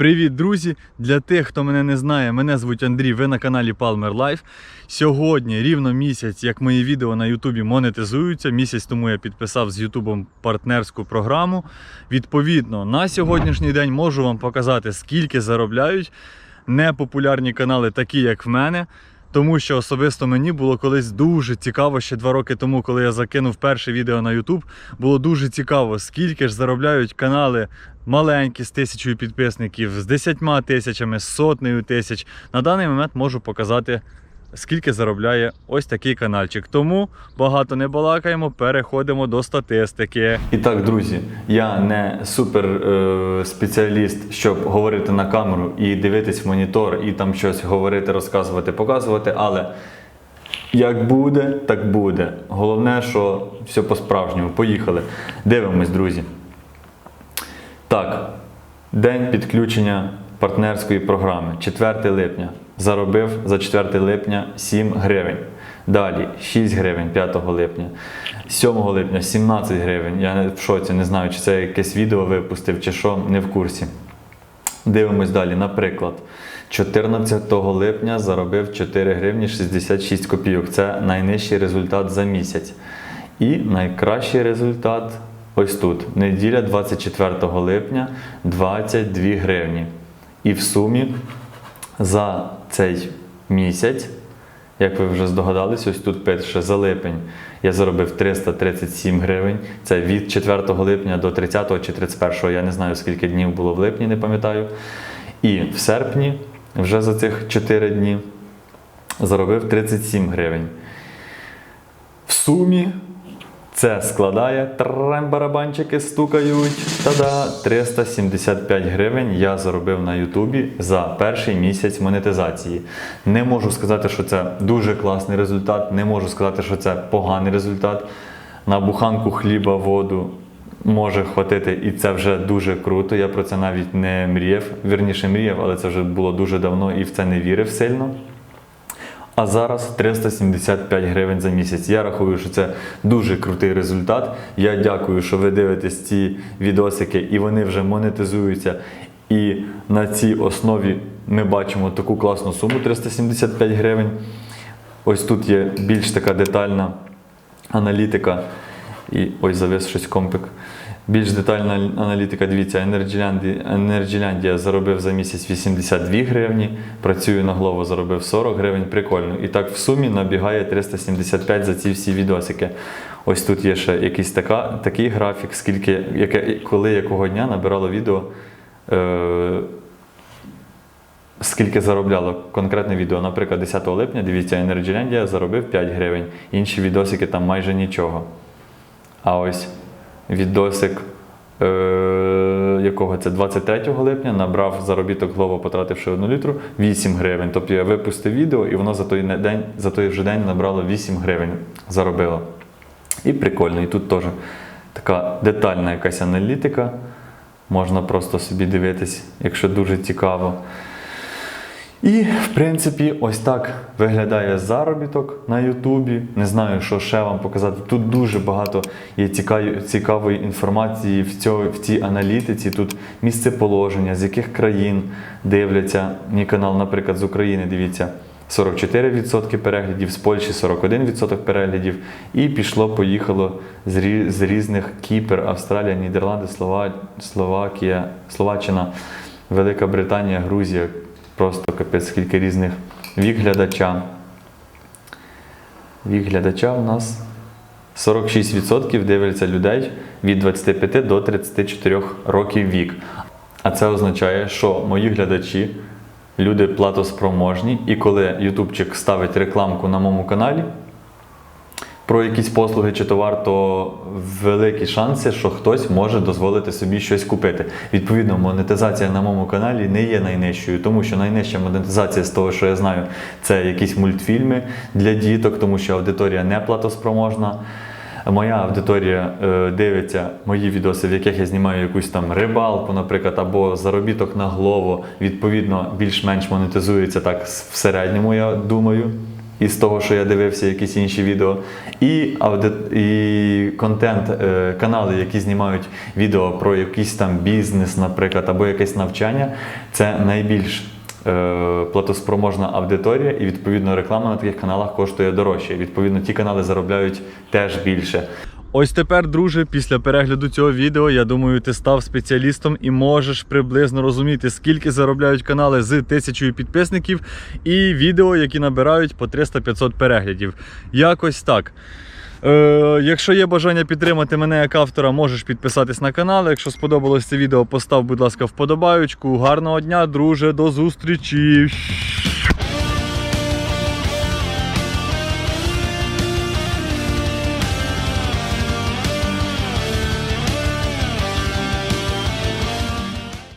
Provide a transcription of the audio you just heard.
Привіт, друзі! Для тих, хто мене не знає, мене звуть Андрій, ви на каналі Palmer Life. Сьогодні рівно місяць, як мої відео на Ютубі монетизуються. Місяць тому я підписав з Ютубом партнерську програму. Відповідно, на сьогоднішній день можу вам показати, скільки заробляють непопулярні канали, такі як в мене. Тому що особисто мені було колись дуже цікаво ще два роки тому, коли я закинув перше відео на YouTube, було дуже цікаво, скільки ж заробляють канали маленькі з тисячою підписників, з десятьма тисячами, з сотнею тисяч. На даний момент можу показати, скільки заробляє ось такий каналчик. Тому багато не балакаємо, переходимо до статистики. І так, друзі, я не супер е, спеціаліст, щоб говорити на камеру і дивитись в монітор, і там щось говорити, розказувати, показувати, але. Як буде, так буде. Головне, що все по-справжньому. Поїхали. Дивимось, друзі. Так, день підключення партнерської програми. 4 липня. Заробив за 4 липня 7 гривень. Далі 6 гривень 5 липня. 7 липня 17 гривень. Я в шоці, не знаю, чи це якесь відео випустив, чи що, не в курсі. Дивимось далі. Наприклад, 14 липня заробив 4 гривні 66 копійок. Це найнижчий результат за місяць. І найкращий результат ось тут. Неділя 24 липня 22 гривні. І в сумі за цей місяць, як ви вже здогадались, ось тут пише за липень я заробив 337 гривень. Це від 4 липня до 30 чи 31, я не знаю скільки днів було в липні, не пам'ятаю. І в серпні, вже за цих 4 дні, заробив 37 гривень. В сумі це складає трем барабанчики стукають. Та-да, 375 гривень я заробив на Ютубі за перший місяць монетизації. Не можу сказати, що це дуже класний результат, не можу сказати, що це поганий результат. На буханку хліба, воду може хватити, і це вже дуже круто. Я про це навіть не мріяв. Вірніше мріяв, але це вже було дуже давно і в це не вірив сильно. А зараз 375 гривень за місяць. Я рахую, що це дуже крутий результат. Я дякую, що ви дивитесь ці відосики, і вони вже монетизуються. І на цій основі ми бачимо таку класну суму 375 гривень. Ось тут є більш така детальна аналітика. І ось завис щось компик. Більш детальна аналітика, дивіться, Energylandia заробив за місяць 82 гривні, працюю на Glovo, заробив 40 гривень, прикольно. І так в сумі набігає 375 за ці всі відосики. Ось тут є ще якийсь така, такий графік, скільки, яке, коли якого дня набирало відео. Е, Скільки заробляло конкретне відео, наприклад, 10 липня, дивіться, Energylandia заробив 5 гривень, інші відосики там майже нічого. А ось відосик, е, якого це 23 липня, набрав заробіток Glovo, потративши 1 літру 8 гривень. Тобто я випустив відео, і воно за той, день, за той же день набрало 8 гривень, заробило. І прикольно, і тут теж така детальна якась аналітика. Можна просто собі дивитись, якщо дуже цікаво. І, в принципі, ось так виглядає заробіток на Ютубі. Не знаю, що ще вам показати. Тут дуже багато є цікавої, інформації в, цьо, в цій аналітиці. Тут місце положення, з яких країн дивляться. Мій канал, наприклад, з України, дивіться. 44% переглядів, з Польщі 41% переглядів. І пішло-поїхало з, з різних Кіпр, Австралія, Нідерланди, Слова, Словакія, Словаччина, Велика Британія, Грузія. Просто капець скільки різних вік глядача. Вік у нас 46% дивляться людей від 25 до 34 років вік. А це означає, що мої глядачі люди платоспроможні, і коли ютубчик ставить рекламку на моєму каналі про якісь послуги чи товар, то великі шанси, що хтось може дозволити собі щось купити. Відповідно, монетизація на моєму каналі не є найнижчою, тому що найнижча монетизація з того, що я знаю, це якісь мультфільми для діток, тому що аудиторія не платоспроможна. Моя аудиторія е, дивиться мої відоси, в яких я знімаю якусь там рибалку, наприклад, або заробіток на голову. Відповідно, більш-менш монетизується так в середньому, я думаю. Із того, що я дивився, якісь інші відео, і, і контент, е, канали, які знімають відео про якийсь там бізнес, наприклад, або якесь навчання, це найбільш е, платоспроможна аудиторія, і відповідно реклама на таких каналах коштує дорожче. Відповідно, ті канали заробляють теж більше. Ось тепер, друже, після перегляду цього відео, я думаю, ти став спеціалістом і можеш приблизно розуміти, скільки заробляють канали з тисячою підписників і відео, які набирають по 300-500 переглядів. Якось так. Е, якщо є бажання підтримати мене як автора, можеш підписатись на канал. Якщо сподобалось це відео, постав, будь ласка, вподобаючку. Гарного дня, друже, до зустрічі!